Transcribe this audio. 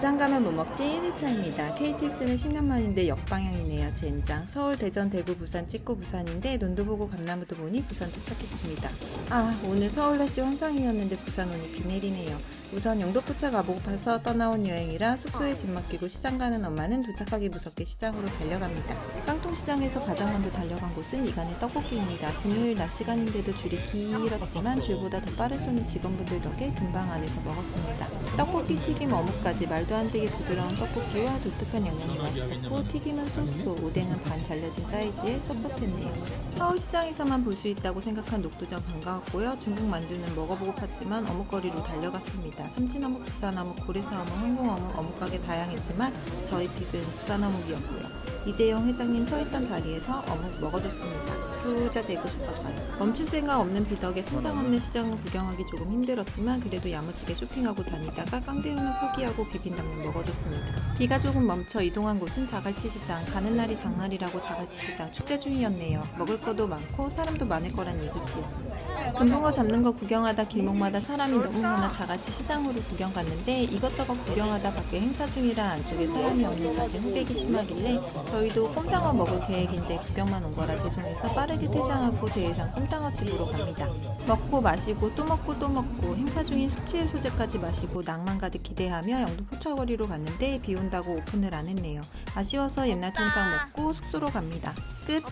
부산 가면 뭐 먹지 1일차입니다. KTX는 10년 만인데 역방향이네요. 젠장. 서울, 대전, 대구, 부산 찍고 부산인데 논도 보고 감나무도 보니 부산 도착했습니다. 아 오늘 서울 날씨 환상이었는데 부산 오니 비 내리네요. 우선 영도포차 가보고파서 떠나온 여행이라 숙소에 짐 맡기고 시장 가는 엄마는 도착하기 무섭게 시장으로 달려갑니다. 깡통시장에서 가장 먼저 달려간 곳은 이간의 떡볶이입니다. 금요일 낮 시간인데도 줄이 길었지만 줄보다 더 빠른 손인 직원분들 덕에 금방 안에서 먹었습니다. 떡볶이 튀김 어묵까지 말도 안 되게 부드러운 떡볶이와 독특한 양념이 맛있었고 튀김은 소스, 오뎅은 반 잘려진 사이즈에 섭섭했네요. 서울시장에서만 볼 수 있다고 생각한 녹두전 반가웠고요. 중국 만두는 먹어보고 팠지만 어묵거리로 달려갔습니다. 삼진어묵, 부산어묵, 고래사어묵, 항공어묵, 어묵가게 다양했지만 저희 픽은 부산어묵이었고요. 이재용 회장님 서 있던 자리에서 어묵 먹어줬습니다. 부자 되고 싶어서요. 멈출 생각 없는 비덕에 천장 없는 시장을 구경하기 조금 힘들었지만 그래도 야무지게 쇼핑하고 다니다가 깡대우는 포기하고 비빔당면 먹어줬습니다. 비가 조금 멈춰 이동한 곳은 자갈치 시장. 가는 날이 장날이라고 자갈치 시장 축제 중이었네요. 먹을 것도 많고 사람도 많을 거란 얘기지요. 금붕어 잡는 거 구경하다 길목마다 사람이 너무 많아 자갈치 시장으로 구경 갔는데 이것저것 구경하다 밖에 행사 중이라 안쪽에 사람이 없는 탓에 호객이 심하길래 저희도 꼼장어 먹을 계획인데 구경만 온 거라 죄송해서 빠르게 퇴장하고 제 예상 꼼장어 집으로 갑니다. 먹고 마시고 또 먹고 또 먹고 행사 중인 숙취의 소재까지 마시고 낭만 가득 기대하며 영도 포차거리로 갔는데 비 온다고 오픈을 안 했네요. 아쉬워서 옛날 통닭 먹고 숙소로 갑니다. 끝!